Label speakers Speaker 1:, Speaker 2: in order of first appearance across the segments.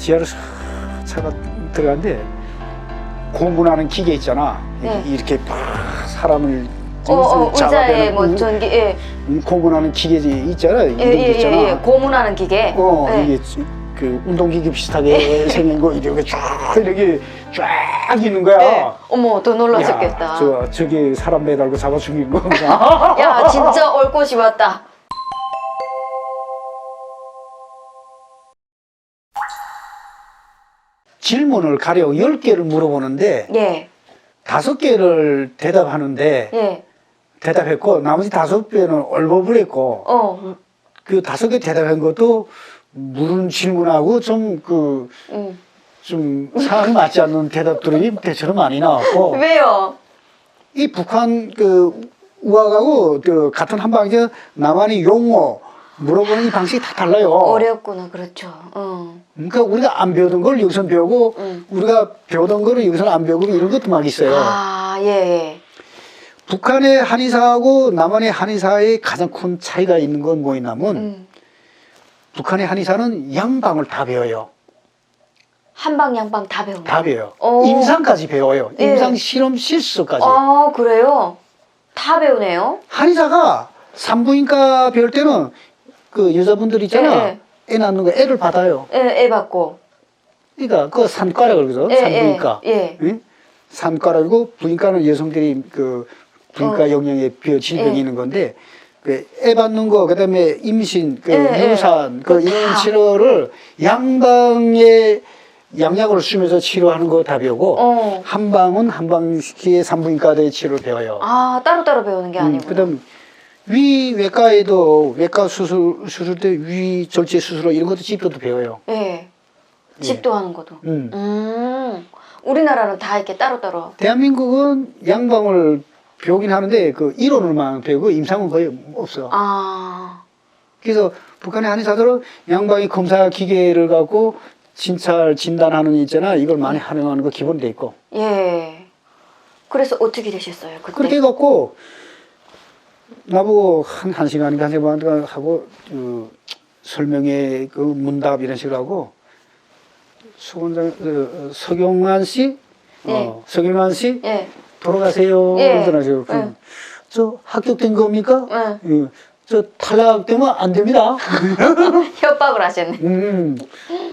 Speaker 1: 지하로 싹 차가 들어가는데 공군하는 기계 있잖아.
Speaker 2: 네.
Speaker 1: 이렇게 팍 사람을
Speaker 2: 어, 어, 의자에 뭐
Speaker 1: 음,
Speaker 2: 전기, 예,
Speaker 1: 음, 공군하는 기계 있잖아.
Speaker 2: 예,
Speaker 1: 운동기
Speaker 2: 예, 예,
Speaker 1: 있잖아.
Speaker 2: 예, 고문하는 기계.
Speaker 1: 어,
Speaker 2: 예.
Speaker 1: 이게 그 운동기계 비슷하게 생긴 거 이렇게 쫙 이렇게 쫙 있는 거야.
Speaker 2: 예. 어머, 더 놀라셨겠다.
Speaker 1: 야, 저 저기 사람 매달고 잡아 죽인 건가?
Speaker 2: 야, 진짜 올 곳이 왔다.
Speaker 1: 질문을 가려 열 개를 물어보는데
Speaker 2: 예,
Speaker 1: 다섯 개를 대답하는데
Speaker 2: 예,
Speaker 1: 대답했고 나머지 다섯 개는 얼버무렸고
Speaker 2: 어,
Speaker 1: 그 다섯 개 대답한 것도 물은 질문하고 좀그좀
Speaker 2: 음.
Speaker 1: 상황이 맞지 않는 대답들이 대체로 많이 나왔고
Speaker 2: 왜요?
Speaker 1: 이 북한 그 우학하고 그 같은 한방에서 남한의 용어 물어보는 이 방식이 다 달라요.
Speaker 2: 어렵구나, 그렇죠. 어.
Speaker 1: 그러니까 우리가 안 배우던 걸 여기서 배우고
Speaker 2: 음.
Speaker 1: 우리가 배우던 거를 여기서는 안 배우고 이런 것도 막 있어요.
Speaker 2: 아, 예, 예.
Speaker 1: 북한의 한의사하고 남한의 한의사의 가장 큰 차이가 있는 건 뭐냐면
Speaker 2: 음.
Speaker 1: 북한의 한의사는 양방을 다 배워요.
Speaker 2: 한방 양방 다 배우나?
Speaker 1: 다 배워요.
Speaker 2: 오.
Speaker 1: 임상까지 배워요.
Speaker 2: 예.
Speaker 1: 임상 실험 실수까지.
Speaker 2: 아, 그래요? 다 배우네요?
Speaker 1: 한의사가 산부인과 배울 때는 그 여자분들 있잖아.
Speaker 2: 예,
Speaker 1: 애 낳는 거 애를 받아요.
Speaker 2: 예, 애 받고.
Speaker 1: 그러니까 그 산과라 그러거든.
Speaker 2: 예,
Speaker 1: 산부인과.
Speaker 2: 예, 예.
Speaker 1: 응? 산과라고 부인과는 여성들이 그 부인과
Speaker 2: 어.
Speaker 1: 영역에 비어 질병이
Speaker 2: 예.
Speaker 1: 있는 건데 그 애 받는 거 그다음에 임신 그
Speaker 2: 예, 예.
Speaker 1: 유산 그
Speaker 2: 그거
Speaker 1: 이런
Speaker 2: 다.
Speaker 1: 치료를 양방에 양약을 쓰면서 치료하는 거 다 배우고
Speaker 2: 어.
Speaker 1: 한방은 한방식의 산부인과대 치료를 배워요.
Speaker 2: 아, 따로 따로 배우는 게
Speaker 1: 음,
Speaker 2: 아니구나.
Speaker 1: 그다음 위 외과에도 외과 수술 수술 때 위 절제 수술 이런 것도 집도도 배워요.
Speaker 2: 예. 집도 하는 것도.
Speaker 1: 음.
Speaker 2: 음. 우리나라는 다 이렇게 따로따로.
Speaker 1: 대한민국은 양방을 배우긴 하는데 그 이론을만 배우고 임상은 거의 없어.
Speaker 2: 아.
Speaker 1: 그래서 북한의 한의사들은 양방의 검사 기계를 갖고 진찰 진단하는 거 있잖아. 이걸 많이 활용하는 거 기본 돼 있고.
Speaker 2: 예. 그래서 어떻게 되셨어요? 그때?
Speaker 1: 그렇게 해갖고 나보고 한, 한 시간인가 한 시간 하고 그 설명회 그 문답 이런 식으로 하고 수원장 그, 서경환 씨,
Speaker 2: 예.
Speaker 1: 어, 서경환 씨
Speaker 2: 예.
Speaker 1: 돌아가세요.
Speaker 2: 예.
Speaker 1: 그러더라고요. 그,
Speaker 2: 예.
Speaker 1: 저 합격된 겁니까?
Speaker 2: 예.
Speaker 1: 예. 저 탈락되면 안 됩니다.
Speaker 2: 협박을 하셨네.
Speaker 1: 음,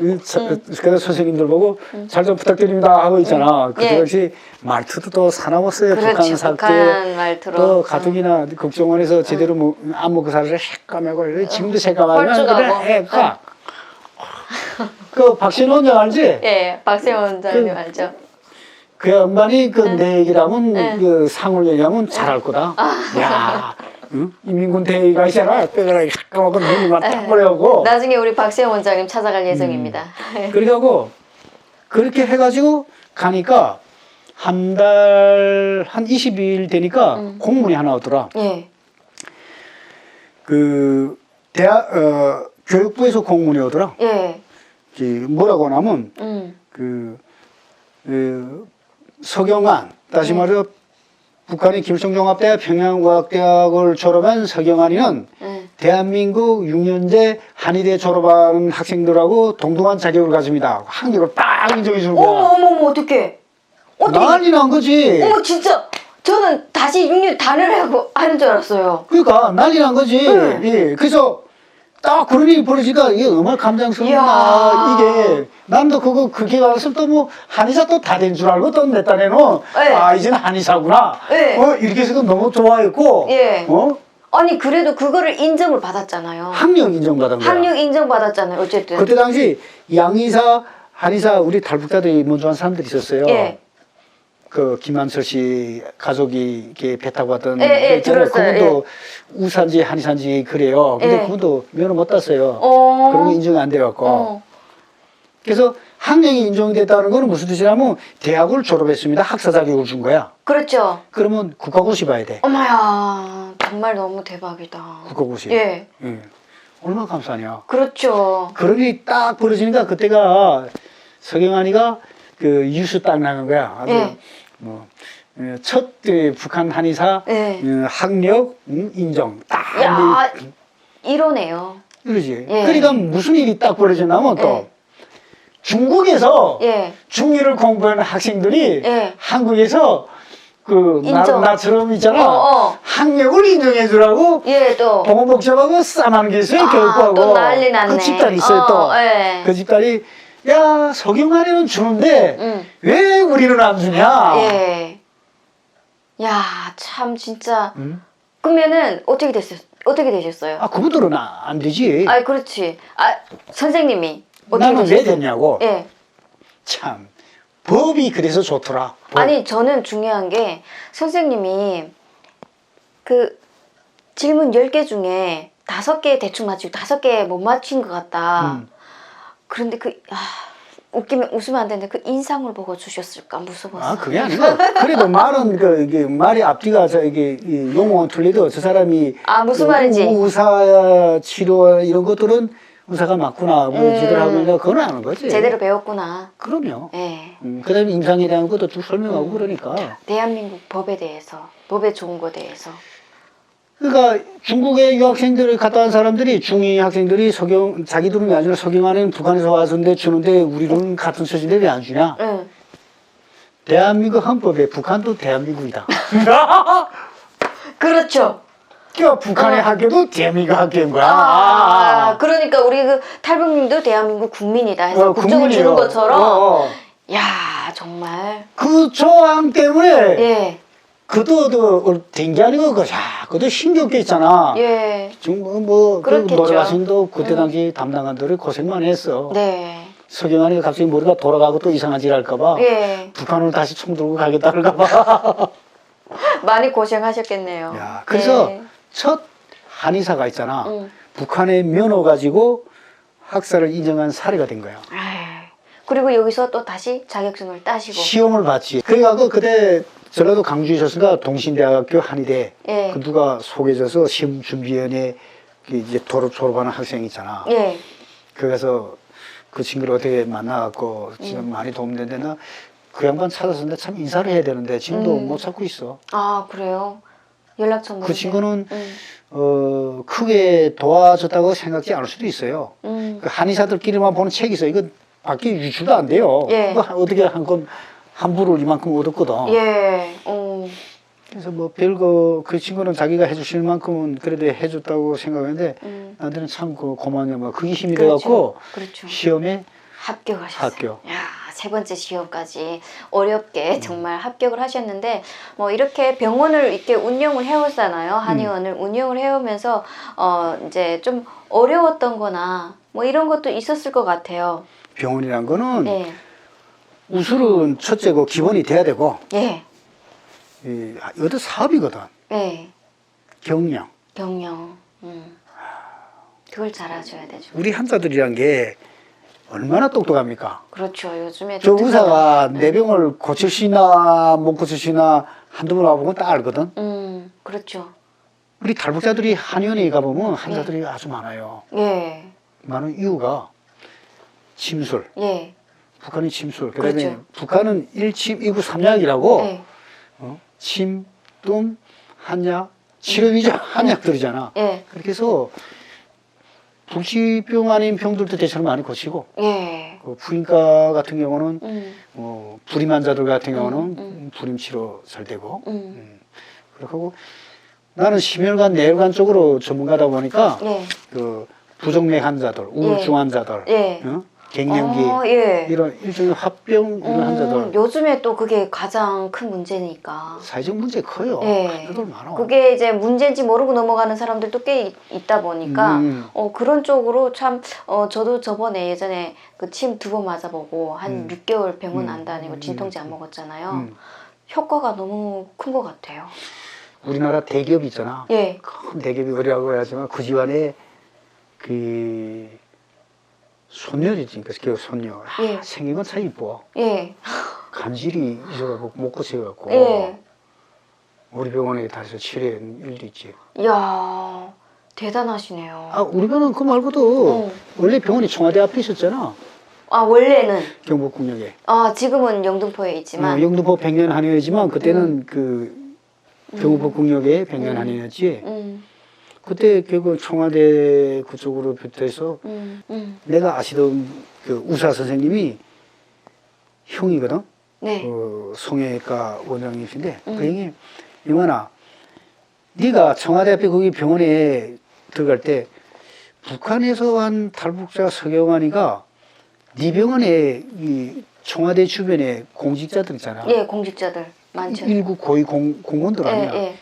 Speaker 1: 음, 자, 그래서 선생님들 보고 잘 좀 부탁드립니다 하고 있잖아. 그때
Speaker 2: 예.
Speaker 1: 당시 말투도 또 사나웠어요.
Speaker 2: 그렇죠.
Speaker 1: 북한 사태.
Speaker 2: 북한 말투로.
Speaker 1: 또 가뜩이나 국정원에서 제대로 뭐, 안 먹고 살을 새까매고 지금도 새까매면. 그래 해가. 그 박신호 원장 알지?
Speaker 2: 예. 박세원 원장님
Speaker 1: 그-
Speaker 2: 알죠?
Speaker 1: 그 양반이 그내 얘기라면
Speaker 2: 네.
Speaker 1: 그 상을 얘기하면 잘할 거다. 야, 응? 인민군 대위가 있잖아. 빼가라 새까맣고 눈만 딱 보려고.
Speaker 2: 나중에 우리 박세원 원장님 찾아갈 예정입니다.
Speaker 1: 음. 그래가고 그렇게 해가지고 가니까 한 달 한 20일 되니까
Speaker 2: 음.
Speaker 1: 공문이 하나 오더라.
Speaker 2: 예.
Speaker 1: 그 대학 어, 교육부에서 공문이 오더라.
Speaker 2: 예.
Speaker 1: 그 뭐라고 하냐면
Speaker 2: 음.
Speaker 1: 그, 그 서경환 다시
Speaker 2: 네.
Speaker 1: 말해 북한의 김성종합대학 평양과학대학을 졸업한 서경환이는
Speaker 2: 예.
Speaker 1: 대한민국 6년제 한의대 졸업한 학생들하고 동등한 자격을 가집니다. 학력을 딱 인정해 주는
Speaker 2: 어머
Speaker 1: 거야.
Speaker 2: 어머 어머 어떡해. 어떻게
Speaker 1: 난리 난 거지.
Speaker 2: 어머 진짜 저는 다시 6년 단을 하고 하는 줄 알았어요.
Speaker 1: 그러니까 난리 난 거지.
Speaker 2: 네.
Speaker 1: 예. 그래서 딱 그런 일이 벌어지니까 이게 감장스럽나
Speaker 2: 이야.
Speaker 1: 이게 난도 그거 그렇게 가서 또 뭐 한의사 또 다 된 줄 알고 또 내 딴에는
Speaker 2: 네.
Speaker 1: 아 이제는 한의사구나.
Speaker 2: 네.
Speaker 1: 어 이렇게 해서 너무 좋아했고
Speaker 2: 예.
Speaker 1: 어
Speaker 2: 아니 그래도 그거를 인정을 받았잖아요.
Speaker 1: 학력 인정받은 거야.
Speaker 2: 학력 인정 받았잖아요. 어쨌든.
Speaker 1: 그때 당시 양의사, 한의사 우리 탈북자들이 먼저 한 사람들이 있었어요.
Speaker 2: 예.
Speaker 1: 그 김만철 씨 가족이 이렇게 배 타고 왔던
Speaker 2: 예, 예,
Speaker 1: 그 있잖아요.
Speaker 2: 들었어요.
Speaker 1: 그분도 우산지 한의사인지 그래요. 근데
Speaker 2: 예.
Speaker 1: 그분도 면허 못 땄어요.
Speaker 2: 어.
Speaker 1: 그런 거 인정이 안 돼갖고.
Speaker 2: 어.
Speaker 1: 그래서 학력이 인정됐다는 거는 무슨 뜻이냐면 대학을 졸업했습니다. 학사 자격을 준 거야.
Speaker 2: 그렇죠.
Speaker 1: 그러면 국가고시 봐야 돼.
Speaker 2: 어머야 정말 너무 대박이다.
Speaker 1: 국가고시.
Speaker 2: 예.
Speaker 1: 예. 얼마나 감사하냐.
Speaker 2: 그렇죠.
Speaker 1: 그런 일이 딱 벌어지니까 그때가 서경환이가 그 유수 딱 나간 거야. 아주
Speaker 2: 예.
Speaker 1: 뭐, 예, 첫 예, 북한 한의사
Speaker 2: 예.
Speaker 1: 예, 학력 음, 인정 딱
Speaker 2: 야
Speaker 1: 이-
Speaker 2: 이러네요.
Speaker 1: 이러지.
Speaker 2: 예.
Speaker 1: 그러니까 무슨 일이 딱 벌어졌냐면 또
Speaker 2: 예.
Speaker 1: 중국에서
Speaker 2: 예.
Speaker 1: 중의를 공부하는 학생들이
Speaker 2: 예.
Speaker 1: 한국에서 그 나,
Speaker 2: 인정.
Speaker 1: 나 처럼 있잖아
Speaker 2: 어, 어.
Speaker 1: 학력을 인정해 주라고
Speaker 2: 예, 또.
Speaker 1: 봉어복잡하고 싸만 게 있어요
Speaker 2: 아,
Speaker 1: 교육하고
Speaker 2: 또 난리 났네.
Speaker 1: 그 집단이 있어요
Speaker 2: 어,
Speaker 1: 또
Speaker 2: 예.
Speaker 1: 그 집단이 야 석영아리는 주는데
Speaker 2: 응.
Speaker 1: 왜 우리는 안 주냐
Speaker 2: 예. 야, 참 진짜.
Speaker 1: 응?
Speaker 2: 그러면은 어떻게 됐어요? 어떻게 되셨어요?
Speaker 1: 아 그분들은 아- 안 되지
Speaker 2: 아, 그렇지. 아, 선생님이 어떻게
Speaker 1: 나는 왜
Speaker 2: 되셨어요?
Speaker 1: 됐냐고
Speaker 2: 예.
Speaker 1: 참 법이 그래서 좋더라 법.
Speaker 2: 아니 저는 중요한 게 선생님이 그 질문 10개 중에 다섯 개 대충 맞추고 다섯 개못 맞춘 것 같다.
Speaker 1: 음.
Speaker 2: 그런데 그 아, 웃기면 웃으면 안 되는데 그 인상을 보고 주셨을까 무서웠어.
Speaker 1: 아 그게 아니고 그래도 말은 그 이게 말이 앞뒤가 저 이게 이 용어는 틀리도 저 사람이
Speaker 2: 아, 무슨
Speaker 1: 그
Speaker 2: 말인지.
Speaker 1: 의사 치료 이런 것들은 의사가 맞구나 뭐
Speaker 2: 음.
Speaker 1: 제대로 하고 있나 그건 아는 거지
Speaker 2: 제대로 배웠구나.
Speaker 1: 그럼요
Speaker 2: 예.
Speaker 1: 음, 그다음에 임상에 대한 것도 쭉 설명하고
Speaker 2: 음.
Speaker 1: 그러니까
Speaker 2: 대한민국 법에 대해서 법의 좋은 거에 대해서.
Speaker 1: 그러니까 중국의 유학생들을 갔다 온 사람들이 중위 학생들이 석영 자기들은 왜안 주나 석영하는 북한에서 와서인데 주는데 우리는 같은 처지인데 왜 안 주냐
Speaker 2: 응.
Speaker 1: 대한민국 헌법에 북한도 대한민국이다
Speaker 2: 그렇죠.
Speaker 1: 그러니까 북한의
Speaker 2: 어.
Speaker 1: 학교도 대한민국 학교인 거야
Speaker 2: 아, 그러니까 우리 그 탈북민도 대한민국 국민이다 해서
Speaker 1: 어,
Speaker 2: 국적을
Speaker 1: 국민이에요.
Speaker 2: 주는 것처럼.
Speaker 1: 어, 어.
Speaker 2: 야 정말.
Speaker 1: 그 조항 때문에
Speaker 2: 예.
Speaker 1: 그도 된게 아니고 그 야, 그도 힘겹게 있잖아.
Speaker 2: 예.
Speaker 1: 지금 뭐, 뭐그
Speaker 2: 그렇겠죠.
Speaker 1: 노래 가수도 그때
Speaker 2: 음.
Speaker 1: 당시 담당한들이 고생만 했어.
Speaker 2: 네.
Speaker 1: 석영아니가 갑자기 머리가 돌아가고 또 이상한 짓 할까봐
Speaker 2: 예.
Speaker 1: 북한으로 다시 총 들고 가겠다 할까봐.
Speaker 2: 많이 고생하셨겠네요.
Speaker 1: 야, 그래서
Speaker 2: 네.
Speaker 1: 첫 한의사가 있잖아.
Speaker 2: 음.
Speaker 1: 북한의 면허 가지고 학사를 인정한 사례가 된 거야.
Speaker 2: 그리고 여기서 또 다시 자격증을 따시고.
Speaker 1: 시험을 봤지. 그래가지고 그때 전라도 강주에 있었으니까 동신대학교 한의대
Speaker 2: 예.
Speaker 1: 그 누가 소개해줘서 시험 준비위원회 그 이제 졸업 졸업하는 학생 있잖아.
Speaker 2: 예.
Speaker 1: 그래서 그 친구를 어떻게 만나갖고 지금
Speaker 2: 음.
Speaker 1: 많이 도움되는데 나 그 양반 찾았었는데 참 인사를 해야 되는데 지금도
Speaker 2: 음.
Speaker 1: 못 찾고 있어.
Speaker 2: 아 그래요. 연락처?
Speaker 1: 그 친구는
Speaker 2: 음.
Speaker 1: 어 크게 도와줬다고 생각지 않을 수도 있어요.
Speaker 2: 음.
Speaker 1: 그 한의사들끼리만 보는 책이 있어. 이거 밖에 유출도 안 돼요.
Speaker 2: 예.
Speaker 1: 그거 어떻게 한건 함부로 이만큼 얻었거든.
Speaker 2: 예. 어.
Speaker 1: 그래서 뭐 별거 그 친구는 자기가 해주실 만큼은 그래도 해줬다고 생각하는데
Speaker 2: 음.
Speaker 1: 나한테는 참그 고마워요. 뭐 그게 힘이
Speaker 2: 그렇죠.
Speaker 1: 돼갖고
Speaker 2: 그렇죠.
Speaker 1: 시험에
Speaker 2: 합격하셨어요.
Speaker 1: 합격.
Speaker 2: 야, 세 번째 시험까지 어렵게 정말 합격을 하셨는데 뭐 이렇게 병원을 이렇게 운영을 해오잖아요. 한의원을 운영을 해오면서 어 이제 좀 어려웠던 거나 뭐 이런 것도 있었을 것 같아요.
Speaker 1: 병원이란 거는
Speaker 2: 네.
Speaker 1: 우술은 첫째고 기본이 돼야 되고
Speaker 2: 예.
Speaker 1: 이, 이것도 사업이거든.
Speaker 2: 예.
Speaker 1: 경영.
Speaker 2: 경영. 음. 그걸 잘해줘야 되죠.
Speaker 1: 우리 환자들이란 게 얼마나 똑똑합니까?
Speaker 2: 그렇죠. 요즘에
Speaker 1: 저. 의사가 내 병을 고칠 수 있나 못 고칠 수 있나 한두 번 와보면 딱 알거든.
Speaker 2: 음, 그렇죠.
Speaker 1: 우리 탈북자들이 한의원에 가보면
Speaker 2: 네.
Speaker 1: 환자들이 아주 많아요.
Speaker 2: 예.
Speaker 1: 많은 이유가 침술.
Speaker 2: 예.
Speaker 1: 북한이 침술. 그다음에
Speaker 2: 그렇죠.
Speaker 1: 북한은 일침 이구 삼약이라고
Speaker 2: 예.
Speaker 1: 어? 침, 뜸, 한약, 치료 위주 한약들이잖아.
Speaker 2: 예.
Speaker 1: 그렇게 해서 불치병 아닌 병들도 대체로 많이 고치고
Speaker 2: 예.
Speaker 1: 그 부인과 같은 경우는
Speaker 2: 음.
Speaker 1: 뭐 불임 환자들 같은
Speaker 2: 음,
Speaker 1: 경우는
Speaker 2: 음.
Speaker 1: 불임 치료 잘 되고
Speaker 2: 음.
Speaker 1: 음. 그렇고 나는 심혈관 내혈관 쪽으로 전문가다 보니까
Speaker 2: 예.
Speaker 1: 그 부정맥 환자들, 우울증 환자들,
Speaker 2: 예.
Speaker 1: 어? 갱년기
Speaker 2: 어, 예.
Speaker 1: 이런 일종의 합병 이런
Speaker 2: 음,
Speaker 1: 환자들
Speaker 2: 요즘에 또 그게 가장 큰 문제니까.
Speaker 1: 사회적 문제 커요.
Speaker 2: 예.
Speaker 1: 환자들 많아.
Speaker 2: 그게 이제 문제인지 모르고 넘어가는 사람들도 꽤 있- 있다 보니까
Speaker 1: 음.
Speaker 2: 어, 그런 쪽으로 참 어, 저도 저번에 예전에 그 침 두 번 맞아보고 한
Speaker 1: 음.
Speaker 2: 6개월 병원
Speaker 1: 음.
Speaker 2: 안 다니고
Speaker 1: 음.
Speaker 2: 진통제 안 먹었잖아요.
Speaker 1: 음.
Speaker 2: 효과가 너무 큰 것 같아요.
Speaker 1: 우리나라 대기업 있잖아.
Speaker 2: 예.
Speaker 1: 큰 대기업이 어려고 해야지만 그 집안에 그 손녀지, 그 손녀. 아,
Speaker 2: 예.
Speaker 1: 생긴 건 참 이뻐.
Speaker 2: 예.
Speaker 1: 간질이 있어갖고 못 고쳐갖고
Speaker 2: 예.
Speaker 1: 우리 병원에 다시 치료한 일도 있지.
Speaker 2: 이야, 대단하시네요.
Speaker 1: 아 우리 병원 그 말고도
Speaker 2: 어.
Speaker 1: 원래 병원이 청와대 앞에 있었잖아.
Speaker 2: 아, 원래는.
Speaker 1: 경북국역에.
Speaker 2: 아, 지금은 영등포에 있지만.
Speaker 1: 어, 영등포 백년 한의원이지만 그때는 그 경북국역에 백년
Speaker 2: 음.
Speaker 1: 한의원이었지.
Speaker 2: 음.
Speaker 1: 그때 결국 청와대 그쪽으로 부터해서
Speaker 2: 음, 음.
Speaker 1: 내가 아시던 그 우사 선생님이 형이거든.
Speaker 2: 네.
Speaker 1: 그 성형외과 원장님이신데
Speaker 2: 음.
Speaker 1: 그 형이 영환아 네가 청와대 앞에 거기 병원에 들어갈 때 북한에서 한 탈북자 서경환이가 네 병원에 이 청와대 주변에 공직자들 있잖아.
Speaker 2: 예, 공직자들 많죠.
Speaker 1: 일국 고위 공, 공무원들
Speaker 2: 예,
Speaker 1: 아니야.
Speaker 2: 예.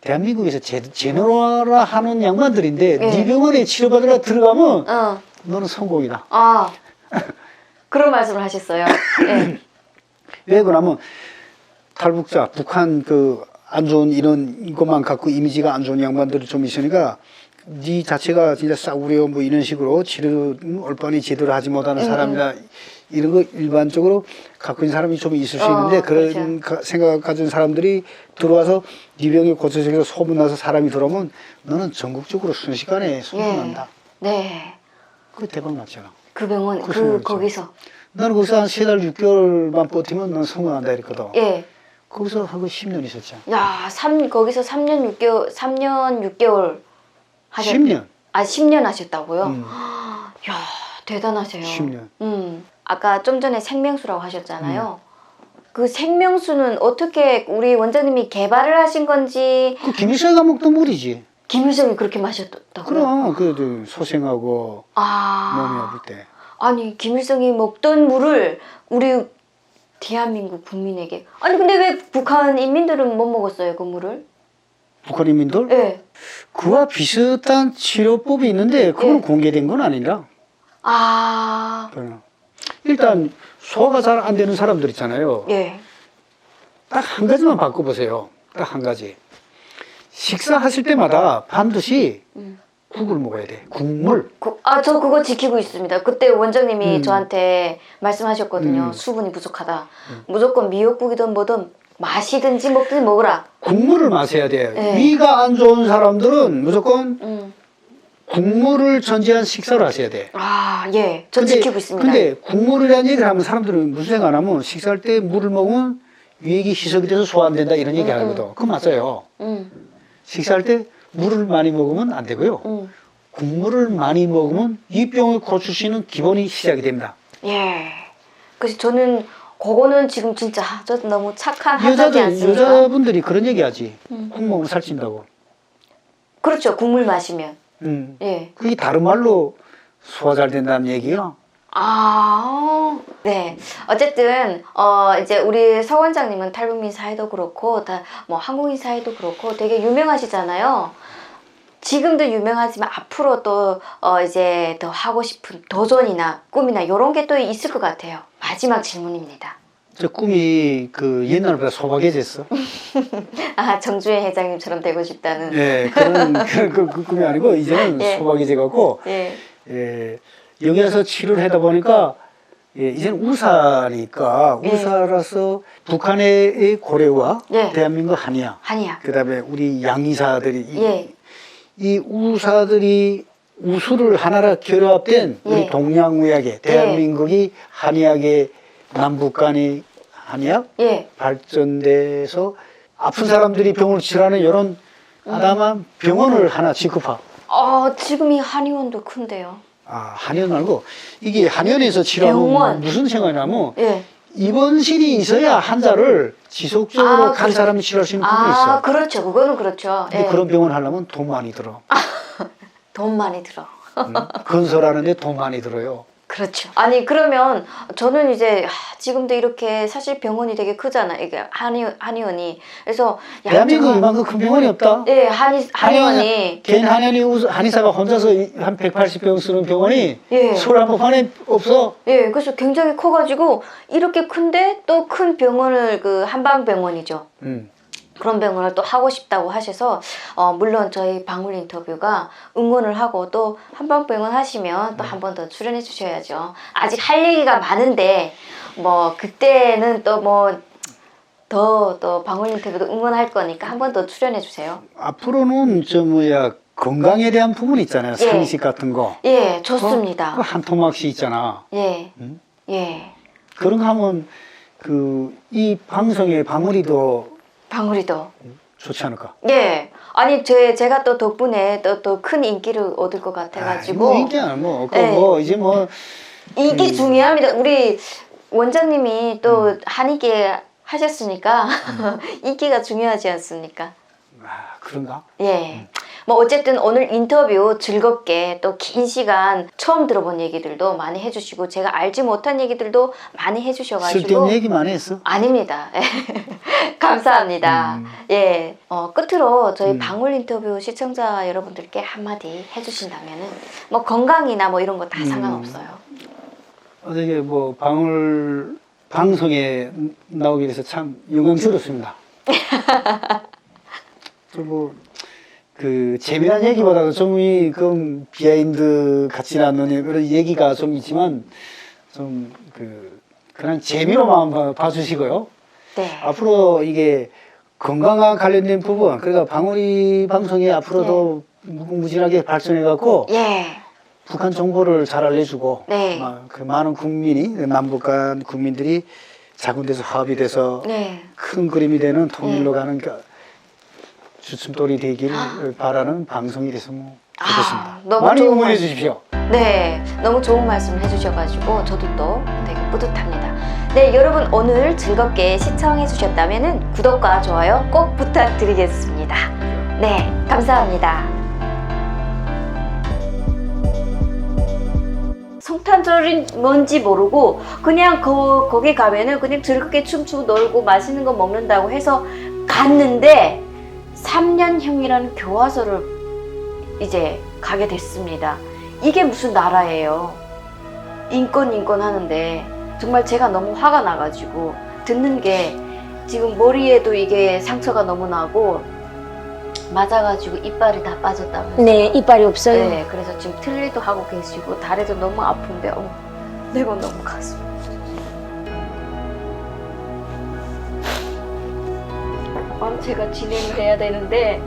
Speaker 1: 대한민국에서 제, 제너라 하는 양반들인데
Speaker 2: 예.
Speaker 1: 네 병원에 치료받으러 들어가면
Speaker 2: 어.
Speaker 1: 너는 성공이다.
Speaker 2: 아. 그런 말씀을 하셨어요. 예.
Speaker 1: 왜 그러냐면 탈북자 북한 그 안 좋은 이런 것만 갖고 이미지가 안 좋은 양반들이 좀 있으니까 네 자체가 진짜 싸구려 뭐 이런 식으로 치료 얼뻔히 제대로 하지 못하는
Speaker 2: 음.
Speaker 1: 사람이다 이런 거 일반적으로 갖고 있는 사람이 좀 있을 수
Speaker 2: 어,
Speaker 1: 있는데 그런
Speaker 2: 그렇죠.
Speaker 1: 가- 생각 가진 사람들이 들어와서 네 병에 고쳐서 소문나서 사람이 들어오면 너는 전국적으로 순식간에 소문난다.
Speaker 2: 네.
Speaker 1: 그 대박 났잖아.
Speaker 2: 그 병원
Speaker 1: 그
Speaker 2: 그. 거기서
Speaker 1: 나는 거기서 한 세 달, 육 개월만 버티면 넌 성공한다 이랬거든.
Speaker 2: 예.
Speaker 1: 거기서 하고 10년 있었잖아.
Speaker 2: 야, 삼 거기서 3년 6개월 3년 6개월 하셨
Speaker 1: 10년.
Speaker 2: 아, 10년 하셨다고요?
Speaker 1: 음,
Speaker 2: 야, 대단하세요.
Speaker 1: 10년.
Speaker 2: 음. 아까 좀 전에 생명수라고 하셨잖아요. 그 생명수는 어떻게 우리 원장님이 개발을 하신 건지
Speaker 1: 그 김일성 감옥도 물이지.
Speaker 2: 김일성이 그렇게 마셨다고요?
Speaker 1: 그럼 그 소생하고 몸이
Speaker 2: 아.
Speaker 1: 아플 때.
Speaker 2: 아니 김일성이 먹던 물을 우리 대한민국 국민에게 아니 근데 왜 북한 인민들은 못 먹었어요 그 물을?
Speaker 1: 북한 인민들
Speaker 2: 예.
Speaker 1: 그와 비슷한 치료법이 있는데 그건
Speaker 2: 예.
Speaker 1: 공개된 건 아니라.
Speaker 2: 아.
Speaker 1: 그냥. 일단 소화가 잘 안 되는 사람들 있잖아요.
Speaker 2: 예.
Speaker 1: 딱 한 가지만 바꿔보세요. 딱 한 가지. 식사하실 때마다 반드시
Speaker 2: 음.
Speaker 1: 국을 먹어야 돼. 국물.
Speaker 2: 아 저 그거 지키고 있습니다. 그때 원장님이
Speaker 1: 음.
Speaker 2: 저한테 말씀하셨거든요.
Speaker 1: 음.
Speaker 2: 수분이 부족하다. 무조건 미역국이든 뭐든 마시든지 먹든지 먹으라.
Speaker 1: 국물을 마셔야 돼.
Speaker 2: 예.
Speaker 1: 위가 안 좋은 사람들은 무조건
Speaker 2: 음.
Speaker 1: 국물을 전제한 식사를 하셔야 돼.
Speaker 2: 아 예. 저
Speaker 1: 근데-
Speaker 2: 지키고 있습니다.
Speaker 1: 근데 국물이라는 얘기를 하면 사람들은 무슨 생각하냐면 식사할 때 물을 먹으면 위액이 희석이 돼서 소화 안 된다 이런 얘기
Speaker 2: 음,
Speaker 1: 하거든. 그건 맞아요.
Speaker 2: 음.
Speaker 1: 식사할 때 물을 많이 먹으면 안 되고요.
Speaker 2: 음.
Speaker 1: 국물을 많이 먹으면 이 병을 고치시는 기본이 시작이 됩니다.
Speaker 2: 예. 그래서 저는 그거는 지금 진짜 아, 저 너무 착한
Speaker 1: 여자들? 여자분들이 그런 얘기하지.
Speaker 2: 음.
Speaker 1: 국 먹으면 살찐다고.
Speaker 2: 그렇죠. 국물 마시면.
Speaker 1: 음.
Speaker 2: 예.
Speaker 1: 그게 다른 말로 소화 잘 된다는 얘기야.
Speaker 2: 아, 네. 어쨌든 어 이제 우리 서 원장님은 탈북민 사회도 그렇고 다 뭐 한국인 사회도 그렇고 되게 유명하시잖아요. 지금도 유명하지만 앞으로 또어 이제 더 하고 싶은 도전이나 꿈이나 이런 게 또 있을 것 같아요. 마지막 질문입니다.
Speaker 1: 저 꿈이 그 옛날보다 소박해졌어.
Speaker 2: 아 정주혜 회장님처럼 되고 싶다는.
Speaker 1: 예, 그런 그, 그, 그 꿈이 아니고 이제는
Speaker 2: 예.
Speaker 1: 소박해져 갖고
Speaker 2: 예.
Speaker 1: 예, 여기 와서 치료를 하다 보니까 예, 이제는 우사니까
Speaker 2: 예.
Speaker 1: 우사라서 북한의 고려와
Speaker 2: 예.
Speaker 1: 대한민국 한의학
Speaker 2: 한이야.
Speaker 1: 그다음에 우리 양의사들이 이,
Speaker 2: 예.
Speaker 1: 이 우사들이 우수를 하나로 결합된 우리
Speaker 2: 예.
Speaker 1: 동양의학의 대한민국이 한의학의 남북 간의 한의학
Speaker 2: 예.
Speaker 1: 발전돼서 아픈 사람들이 병을 치료하는 이런
Speaker 2: 음.
Speaker 1: 아담한 병원을 하나 지급하.
Speaker 2: 어 지금 이 한의원도 큰데요.
Speaker 1: 아, 한의원 말고 이게 한의원에서 치료하면. 무슨 생각이냐면
Speaker 2: 예.
Speaker 1: 입원실이 있어야 환자를 지속적으로
Speaker 2: 아,
Speaker 1: 간
Speaker 2: 그렇죠.
Speaker 1: 사람이 치료할 수 있는 부분이
Speaker 2: 아
Speaker 1: 있어.
Speaker 2: 그렇죠. 그거는 그렇죠.
Speaker 1: 근데
Speaker 2: 예.
Speaker 1: 그런 병원 하려면 돈 많이 들어.
Speaker 2: 돈 많이 들어.
Speaker 1: 응? 건설하는데 돈 많이 들어요.
Speaker 2: 그렇죠. 아니 그러면 저는 이제 하, 지금도 이렇게 사실 병원이 되게 크잖아. 이게 한의 한의원이 그래서
Speaker 1: 대한민국 이만큼 큰 병원이 없다.
Speaker 2: 예 한의 한의원이
Speaker 1: 개인 한의원이 우스- 한의사가 혼자서 이- 한 180병 쓰는 병원이
Speaker 2: 예.
Speaker 1: 서울 한복판에 없어.
Speaker 2: 예 그래서 굉장히 커가지고 이렇게 큰데 또 큰 병원을 그 한방병원이죠.
Speaker 1: 음.
Speaker 2: 그런 병원을 또 하고 싶다고 하셔서 어, 물론 저희 방울 인터뷰가 응원을 하고 또 한방병원 하시면 또 한 번 더 출연해 주셔야죠. 아직 할 얘기가 많은데 뭐 그때는 또 뭐 더 또 방울 인터뷰도 응원할 거니까 한 번 더 출연해 주세요.
Speaker 1: 앞으로는 저 뭐야 건강에 대한 부분 있잖아요.
Speaker 2: 예.
Speaker 1: 상식 같은 거.
Speaker 2: 예,
Speaker 1: 그
Speaker 2: 좋습니다.
Speaker 1: 한 토막씩 있잖아.
Speaker 2: 예,
Speaker 1: 음?
Speaker 2: 예.
Speaker 1: 그런 거 하면 그 이 방송에 방울이 더
Speaker 2: 방울이도.
Speaker 1: 좋지 않을까?
Speaker 2: 예. 아니 제 제가 또 덕분에 또 또 큰 인기를 얻을 것 같아가지고
Speaker 1: 뭐 인기야 뭐, 그
Speaker 2: 네.
Speaker 1: 뭐 이제 뭐
Speaker 2: 인기
Speaker 1: 음.
Speaker 2: 중요합니다. 우리 원장님이 또
Speaker 1: 음.
Speaker 2: 한의계 하셨으니까 인기가 중요하지 않습니까?
Speaker 1: 아, 그런가?
Speaker 2: 예. 뭐 어쨌든 오늘 인터뷰 즐겁게 또 긴 시간 처음 들어본 얘기들도 많이 해주시고 제가 알지 못한 얘기들도 많이 해주셔가지고
Speaker 1: 쓸데없는 얘기만 했어.
Speaker 2: 아닙니다. 감사합니다.
Speaker 1: 음.
Speaker 2: 예. 어, 끝으로 저희
Speaker 1: 음.
Speaker 2: 방울 인터뷰 시청자 여러분들께 한마디 해주신다면은 뭐 건강이나 뭐 이런 거다
Speaker 1: 음.
Speaker 2: 상관없어요.
Speaker 1: 어저께 뭐 방울 방송에 나오게 돼서 참 영광스럽습니다. 뭐 그 재미난 얘기보다도 좀이 그 비하인드 같이 나누는 그런 얘기가 좀 있지만 좀 그 그냥 재미로만 봐- 봐주시고요.
Speaker 2: 네.
Speaker 1: 앞으로 이게 건강과 관련된 부분 그러니까 방울이 방송이 앞으로도 무궁무진하게 발전해 갖고
Speaker 2: 예.
Speaker 1: 북한 정보를 잘 알려주고
Speaker 2: 네.
Speaker 1: 마- 그 많은 국민이 남북한 국민들이 작은 데서 화합이 돼서
Speaker 2: 네.
Speaker 1: 큰 그림이 되는 통일로 가는 그 주춤돌이 되기를 바라는 방송이 됐으면 좋겠습니다.
Speaker 2: 아, 너무
Speaker 1: 많이
Speaker 2: 좋은
Speaker 1: 응원해
Speaker 2: 말씀.
Speaker 1: 주십시오.
Speaker 2: 네, 너무 좋은 말씀 해주셔가지고 저도 또 되게 뿌듯합니다. 네, 여러분 오늘 즐겁게 시청해 주셨다면 구독과 좋아요 꼭 부탁드리겠습니다. 네, 감사합니다. 성탄절인 뭔지 모르고 그냥 거, 거기 가면은 그냥 즐겁게 춤추고 놀고 맛있는 거 먹는다고 해서 갔는데 3년형이라는 교화소를 이제 가게 됐습니다. 이게 무슨 나라예요? 인권 인권 하는데 정말 제가 너무 화가 나가지고 듣는 게 지금 머리에도 이게 상처가 너무 나고 맞아가지고 이빨이 다 빠졌다면서
Speaker 3: 네, 이빨이 없어요.
Speaker 2: 네, 그래서 지금 틀리도 하고 계시고 다리도 너무 아픈데 어, 내가 너무 가슴 제가 진행을 해야 되는데